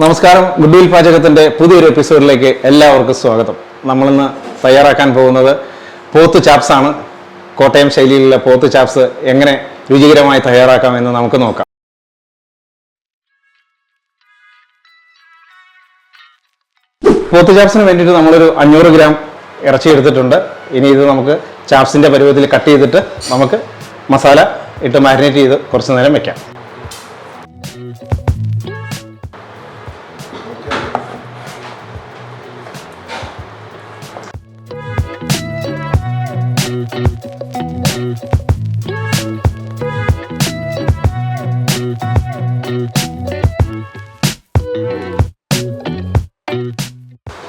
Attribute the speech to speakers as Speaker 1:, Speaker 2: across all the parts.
Speaker 1: നമസ്കാരം. Good will പാചകത്തിന്റെ പുതിയൊരു എപ്പിസോഡിലേക്ക് എല്ലാവർക്കും സ്വാഗതം. നമ്മളിന്ന് തയ്യാറാക്കാൻ പോകുന്നത് പോത്ത് ചാപ്സ് ആണ്. കോട്ടയം ശൈലിയിലുള്ള പോത്ത് ചാപ്സ് എങ്ങനെ രുചികരമായി തയ്യാറാക്കാം എന്ന് നമുക്ക് നോക്കാം. പോത്ത് ചാപ്സിന് വേണ്ടിയിട്ട് നമ്മളൊരു അഞ്ഞൂറ് ഗ്രാം ഇറച്ചി എടുത്തിട്ടുണ്ട്. ഇനി ഇത് നമുക്ക് ചാപ്സിന്റെ പരുവത്തിൽ കട്ട് ചെയ്തിട്ട് നമുക്ക് മസാല ഇട്ട് മാരിനേറ്റ് ചെയ്ത് കുറച്ച് നേരം വെക്കാം.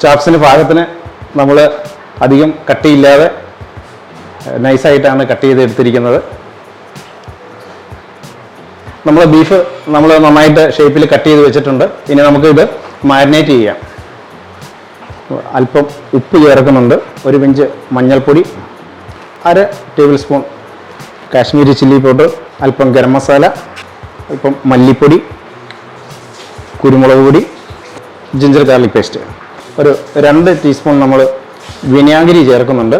Speaker 1: ചാപ്സിന് പാകത്തിന് നമ്മൾ അധികം കട്ടിയില്ലാതെ നൈസായിട്ടാണ് കട്ട് ചെയ്ത് എടുത്തിരിക്കുന്നത്. നമ്മൾ ബീഫ് നമ്മൾ നന്നായിട്ട് ഷേപ്പിൽ കട്ട് ചെയ്ത് വെച്ചിട്ടുണ്ട്. ഇനി നമുക്ക് മാരിനേറ്റ് ചെയ്യാം. അല്പം ഉപ്പ് ചേർക്കുന്നുണ്ട്. ഒരു പിഞ്ച് മഞ്ഞൾപ്പൊടി അര tablespoon Kashmiri chilli powder അല്പം ഗരം മസാല അല്പം മല്ലിപ്പൊടി കുരുമുളക് പൊടി ജിഞ്ചർ ഗാർലിക് പേസ്റ്റ് ഒരു രണ്ട് ടീസ്പൂൺ നമ്മൾ വിനാഗിരി ചേർക്കുന്നുണ്ട്.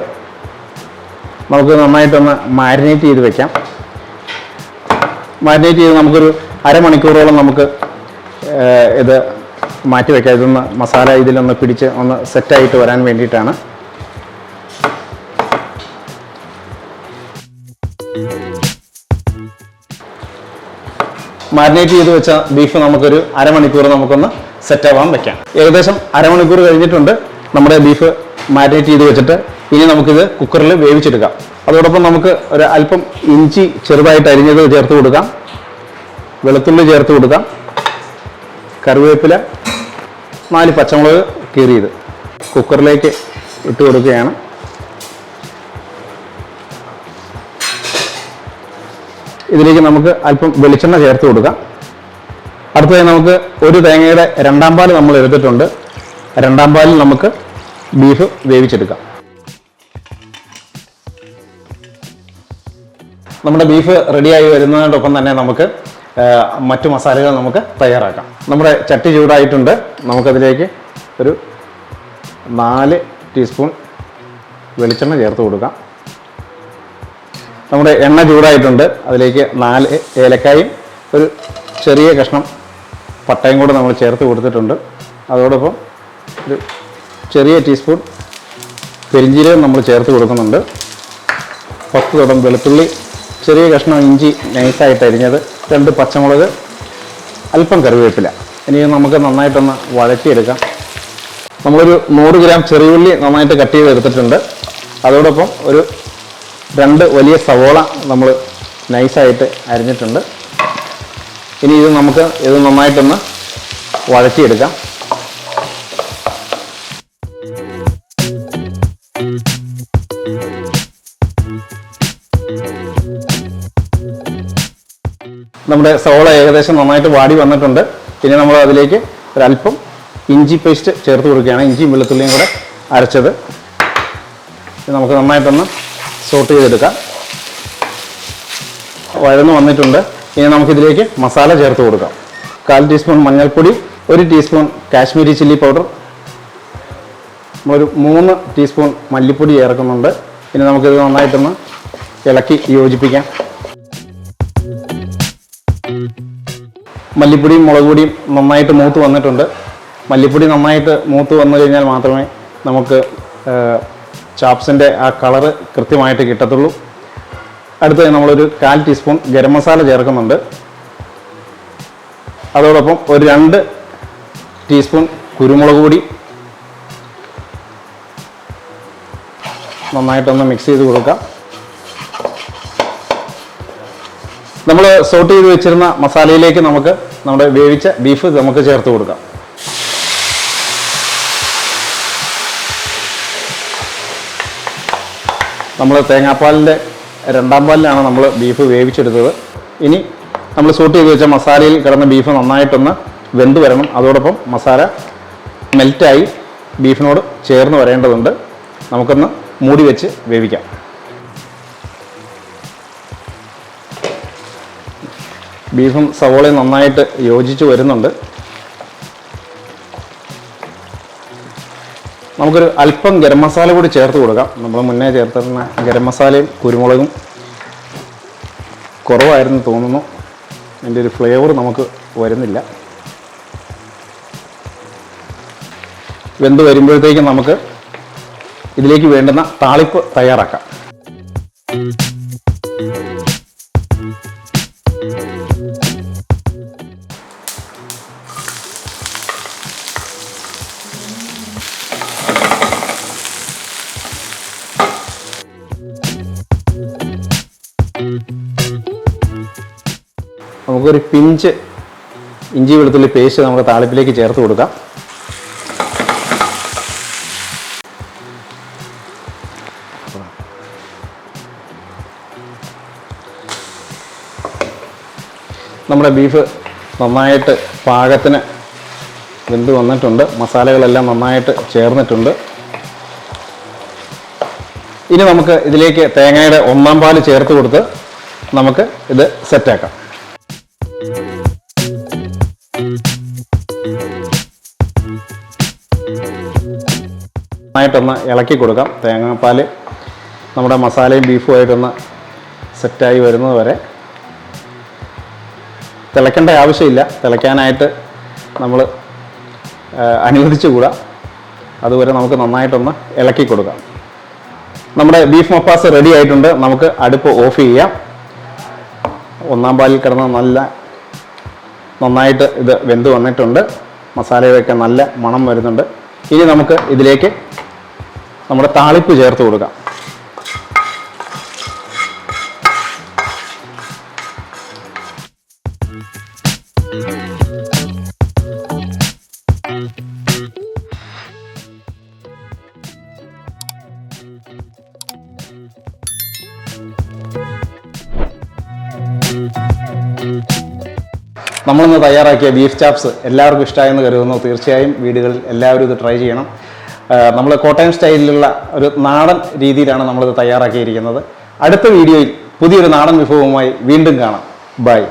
Speaker 1: നമുക്ക് നന്നായിട്ടൊന്ന് മാരിനേറ്റ് ചെയ്ത് വെക്കാം. മാരിനേറ്റ് ചെയ്ത് നമുക്കൊരു അരമണിക്കൂറോളം നമുക്ക് ഇത് മാറ്റി വയ്ക്കാം ഇതൊന്ന് മസാല ഇതിലൊന്ന് പിടിച്ച് ഒന്ന് സെറ്റായിട്ട് വരാൻ വേണ്ടിയിട്ടാണ്. മാരിനേറ്റ് ചെയ്ത് വെച്ച ബീഫ് നമുക്കൊരു അരമണിക്കൂർ നമുക്കൊന്ന് സെറ്റ് ആവാൻ വെക്കാം ഏകദേശം അരമണിക്കൂർ കഴിഞ്ഞിട്ടുണ്ട്. നമ്മുടെ ബീഫ് മാരിനേറ്റ് ചെയ്ത് വെച്ചിട്ട് ഇനി നമുക്കിത് കുക്കറിൽ വേവിച്ചെടുക്കാം. അതോടൊപ്പം നമുക്ക് ഒരു അല്പം ഇഞ്ചി ചെറുതായിട്ട് അരിഞ്ഞത് ചേർത്ത് കൊടുക്കാം. വെളുത്തുള്ളി ചേർത്ത് കൊടുക്കാം. കറിവേപ്പില നാല് പച്ചമുളക് കീറിയത്. കുക്കറിലേക്ക് ഇട്ട് കൊടുക്കുകയാണ്. ഇതിലേക്ക് നമുക്ക് അല്പം വെളിച്ചെണ്ണ ചേർത്ത് കൊടുക്കാം. അടുത്തതായി നമുക്ക് ഒരു തേങ്ങയുടെ രണ്ടാം പാൽ നമ്മൾ എടുത്തിട്ടുണ്ട്. രണ്ടാം പാലിൽ നമുക്ക് ബീഫ് വേവിച്ചെടുക്കാം. നമ്മുടെ ബീഫ് റെഡിയായി വരുന്നതിനോടൊപ്പം തന്നെ നമുക്ക് മറ്റു മസാലകൾ നമുക്ക് തയ്യാറാക്കാം. നമ്മുടെ ചട്ടി ചൂടായിട്ടുണ്ട്. നമുക്കതിലേക്ക് ഒരു നാല് ടീസ്പൂൺ വെളിച്ചെണ്ണ ചേർത്ത് കൊടുക്കാം. നമ്മുടെ എണ്ണ ചൂടായിട്ടുണ്ട്. അതിലേക്ക് നാല് ഏലക്കായും ഒരു ചെറിയ കഷ്ണം പട്ടയും കൂടെ നമ്മൾ ചേർത്ത് കൊടുത്തിട്ടുണ്ട്. അതോടൊപ്പം ഒരു ചെറിയ ടീസ്പൂൺ പെരിഞ്ചീരകം നമ്മൾ ചേർത്ത് കൊടുക്കുന്നുണ്ട്. പത്ത് തുടം വെളുത്തുള്ളി ചെറിയ കഷ്ണം ഇഞ്ചി നൈസായിട്ട് അരിഞ്ഞത് രണ്ട് പച്ചമുളക് അല്പം കറിവേപ്പില. ഇനി നമുക്ക് നന്നായിട്ടൊന്ന് വഴറ്റിയെടുക്കാം. നമ്മളൊരു നൂറ് ഗ്രാം ചെറിയുള്ളി നന്നായിട്ട് കട്ട് ചെയ്തെടുത്തിട്ടുണ്ട്. അതോടൊപ്പം ഒരു രണ്ട് വലിയ സവോള നമ്മൾ നൈസായിട്ട് അരിഞ്ഞിട്ടുണ്ട്. ഇനി ഇത് നമുക്ക് ഇത് നന്നായിട്ടൊന്ന് വഴറ്റിയെടുക്കാം. നമ്മുടെ സവോള ഏകദേശം നന്നായിട്ട് വാടി വന്നിട്ടുണ്ട്. ഇനി നമ്മൾ അതിലേക്ക് ഒരല്പം ഇഞ്ചി പേസ്റ്റ് ചേർത്ത് കൊടുക്കുകയാണ്. ഇഞ്ചിയും വെളുത്തുള്ളിയും കൂടെ അരച്ചത്. നമുക്ക് നന്നായിട്ടൊന്ന് സോട്ട് ചെയ്തെടുക്കാം. വഴന്ന് വന്നിട്ടുണ്ട്. ഇനി നമുക്കിതിലേക്ക് മസാല ചേർത്ത് കൊടുക്കാം. കാൽ ടീസ്പൂൺ മഞ്ഞൾപ്പൊടി ഒരു ടീസ്പൂൺ കാശ്മീരി ചില്ലി പൗഡർ നമ്മളൊരു മൂന്ന് ടീസ്പൂൺ മല്ലിപ്പൊടി ചേർക്കുന്നുണ്ട്. ഇനി നമുക്കിത് നന്നായിട്ടൊന്ന് ഇളക്കി യോജിപ്പിക്കാം. മല്ലിപ്പൊടിയും മുളക് പൊടിയും നന്നായിട്ട് മൂത്ത് വന്നിട്ടുണ്ട്. മല്ലിപ്പൊടി നന്നായിട്ട് മൂത്ത് വന്നു കഴിഞ്ഞാൽ മാത്രമേ നമുക്ക് ചാപ്സിന്റെ ആ കളറ് കൃത്യമായിട്ട് കിട്ടത്തുള്ളൂ. അടുത്തത് നമ്മളൊരു കാൽ ടീസ്പൂൺ ഗരം മസാല ചേർക്കുന്നുണ്ട്. അതോടൊപ്പം ഒരു രണ്ട് ടീസ്പൂൺ കുരുമുളക് പൊടി. നന്നായിട്ടൊന്ന് മിക്സ് ചെയ്ത് കൊടുക്കാം നമ്മൾ സോട്ട് ചെയ്ത് വെച്ചിരുന്ന മസാലയിലേക്ക് നമുക്ക് നമ്മുടെ വേവിച്ച ബീഫ് നമുക്ക് ചേർത്ത് കൊടുക്കാം. നമ്മൾ തേങ്ങാപ്പാലിന്റെ രണ്ടാം പാലിലാണ് നമ്മൾ ബീഫ് വേവിച്ചെടുത്തത്. ഇനി നമ്മൾ സൂട്ട് ചെയ്ത് വെച്ച മസാലയിൽ കിടന്ന ബീഫ് നന്നായിട്ടൊന്ന് വെന്ത് വരണം. അതോടൊപ്പം മസാല മെൽറ്റായി ബീഫിനോട് ചേർന്ന് വരേണ്ടതുണ്ട്. നമുക്കൊന്ന് മൂടി വെച്ച് വേവിക്കാം. ബീഫും സവോളയും നന്നായിട്ട് യോജിച്ച് വരുന്നുണ്ട്. നമുക്കൊരു അല്പം ഗരം മസാല കൂടി ചേർത്ത് കൊടുക്കാം. നമ്മൾ മുന്നേ ചേർത്തിരുന്ന ഗരം മസാലയും കുരുമുളകും കുറവായിരുന്നു തോന്നുന്നു. അതിന്റെ ഒരു ഫ്ലേവർ നമുക്ക് വരുന്നില്ല. വെന്ത് വരുമ്പോഴത്തേക്കും നമുക്ക് ഇതിലേക്ക് വേണ്ടുന്ന താളിപ്പ് തയ്യാറാക്കാം. നമുക്കൊരു പിഞ്ച് ഇഞ്ചി വെളുത്തുള്ളി പേസ്റ്റ് നമുക്ക് താളിപ്പിലേക്ക് ചേർത്ത് കൊടുക്കാം. നമ്മുടെ ബീഫ് നന്നായിട്ട് പാകത്തിന് വെന്ത് വന്നിട്ടുണ്ട്. മസാലകളെല്ലാം നന്നായിട്ട് ചേർന്നിട്ടുണ്ട്. ഇനി നമുക്ക് ഇതിലേക്ക് തേങ്ങയുടെ ഒന്നാം പാൽ ചേർത്ത് കൊടുത്ത് നമുക്ക് ഇത് സെറ്റാക്കാം. നന്നായിട്ടൊന്ന് ഇളക്കി കൊടുക്കാം. തേങ്ങാപ്പാൽ നമ്മുടെ മസാലയും ബീഫും ആയിട്ടൊന്ന് സെറ്റായി വരുന്നത് വരെ. തിളയ്ക്കേണ്ട ആവശ്യമില്ല. തിളയ്ക്കാനായിട്ട് നമ്മൾ അനുവദിച്ചുകൂടാ അതുവരെ നമുക്ക് നന്നായിട്ടൊന്ന് ഇളക്കി കൊടുക്കാം. നമ്മുടെ ബീഫ് മപ്പാസ് റെഡി ആയിട്ടുണ്ട്. നമുക്ക് അടുപ്പ് ഓഫ് ചെയ്യാം. ഒന്നാം പാലിൽ കിടന്ന നല്ല നന്നായിട്ട് ഇത് വെന്ത് വന്നിട്ടുണ്ട്. മസാലയുടെയൊക്കെ നല്ല മണം വരുന്നുണ്ട്. ഇനി നമുക്ക് ഇതിലേക്ക് നമ്മുടെ താളിപ്പ് ചേർത്ത് കൊടുക്കാം. നമ്മളിന്ന് തയ്യാറാക്കിയ ബീഫ് ചാപ്സ് എല്ലാവർക്കും ഇഷ്ടമായെന്ന് കരുതുന്നു. തീർച്ചയായും വീടുകളിൽ എല്ലാവരും ഇത് ട്രൈ ചെയ്യണം. നമ്മൾ കോട്ടയം സ്റ്റൈലിലുള്ള ഒരു നാടൻ രീതിയിലാണ് നമ്മളിത് തയ്യാറാക്കിയിരിക്കുന്നത്. അടുത്ത വീഡിയോയിൽ പുതിയൊരു നാടൻ വിഭവവുമായി വീണ്ടും കാണാം. ബൈ.